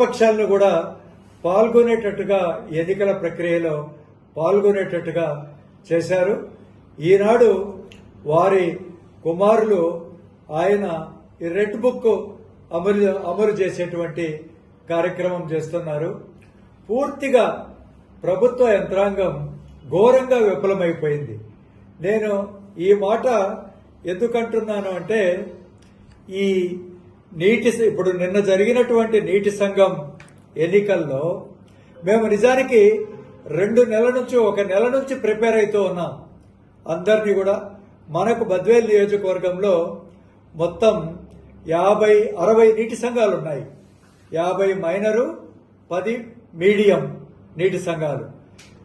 పక్షాలను కూడా పాల్గొనేటట్టుగా ఎన్నికల ప్రక్రియలో పాల్గొనేటట్టుగా చేశారు. ఈనాడు వారి కుమారులు ఆయన ఈ రెడ్ బుక్ అమలు అమలు చేసేటువంటి కార్యక్రమం చేస్తున్నారు. పూర్తిగా ప్రభుత్వ యంత్రాంగం ఘోరంగా విఫలమైపోయింది. నేను ఈ మాట ఎందుకంటున్నాను అంటే ఈ నీటి ఇప్పుడు నిన్న జరిగినటువంటి నీటి సంఘం ఎన్నికల్లో మేము నిజానికి రెండు నెలల నుంచి ఒక నెల నుంచి ప్రిపేర్ అవుతూ ఉన్నాం. అందరినీ కూడా మనకు బద్వేల్ నియోజకవర్గంలో మొత్తం యాభై అరవై నీటి సంఘాలు ఉన్నాయి. యాభై మైనరు పది మీడియం నీటి సంఘాలు.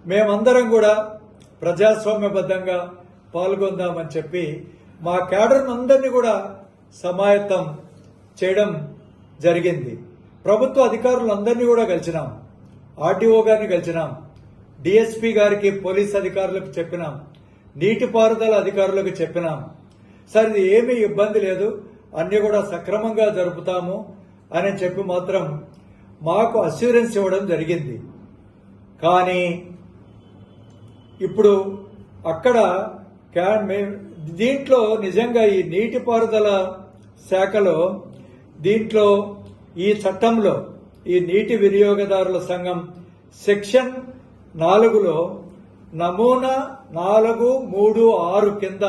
మేమందరం కూడా ప్రజాస్వామ్యబద్ధంగా పాల్గొందామని చెప్పి మా క్యాడర్ అందరినీ కూడా సమాయత్తం చేయడం జరిగింది. ప్రభుత్వ అధికారులందరినీ కూడా కలిసినాం. ఆర్టీఓ గారిని కలిసినాం. డిఎస్పీ గారికి పోలీస్ అధికారులకు చెప్పినాం. నీటిపారుదల అధికారులకు చెప్పినాం. సార్ ఇది ఏమీ ఇబ్బంది లేదు. అన్ని కూడా సక్రమంగా జరుపుతాము అని చెప్పి మాత్రం మాకు అస్యూరెన్స్ ఇవ్వడం జరిగింది. కానీ ఇప్పుడు అక్కడ దీంట్లో నిజంగా ఈ నీటిపారుదల శాఖలో దీంట్లో ఈ చట్టంలో ఈ నీటి వినియోగదారుల సంఘం సెక్షన్ నాలుగులో నమూనా నాలుగు మూడు ఆరు కింద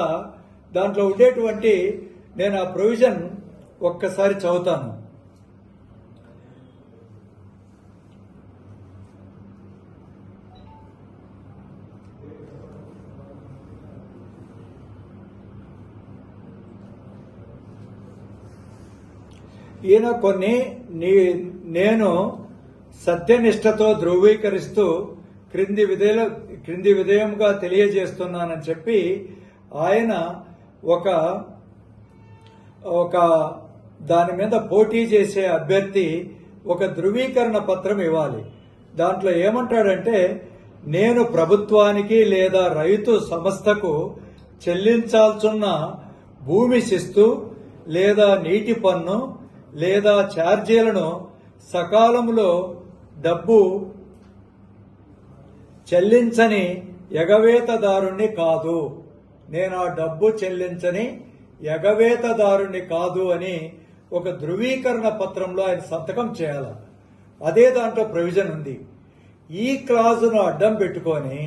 దాంట్లో ఉండేటువంటి నేను ఆ ప్రొవిజన్ ఒక్కసారి చదువుతాను. ఈయన కొన్ని నీ- నేను సత్యనిష్టతో ధృవీకరిస్తూ క్రింది విధేయ క్రింది విధేయంగా తెలియజేస్తున్నానని చెప్పి ఆయన ఒక ఒక దాని మీద పోటీ చేసే అభ్యర్థి ఒక ధృవీకరణ పత్రం ఇవ్వాలి. దాంట్లో ఏమంటాడంటే నేను ప్రభుత్వానికి లేదా రైతు సంస్థకు చెల్లించాల్సిన భూమి శిస్తు లేదా నీటి పన్ను లేదా ఛార్జీలను సకాలంలో డబ్బు చెల్లించని ఎగవేతదారుణ్ణి కాదు. నేను ఆ డబ్బు చెల్లించని ఎగవేతదారుణ్ణి కాదు అని ఒక ధృవీకరణ పత్రంలో ఆయన సంతకం చేయాలి. అదే దాంట్లో ప్రొవిజన్ ఉంది. ఈ క్లాజును అడ్డం పెట్టుకొని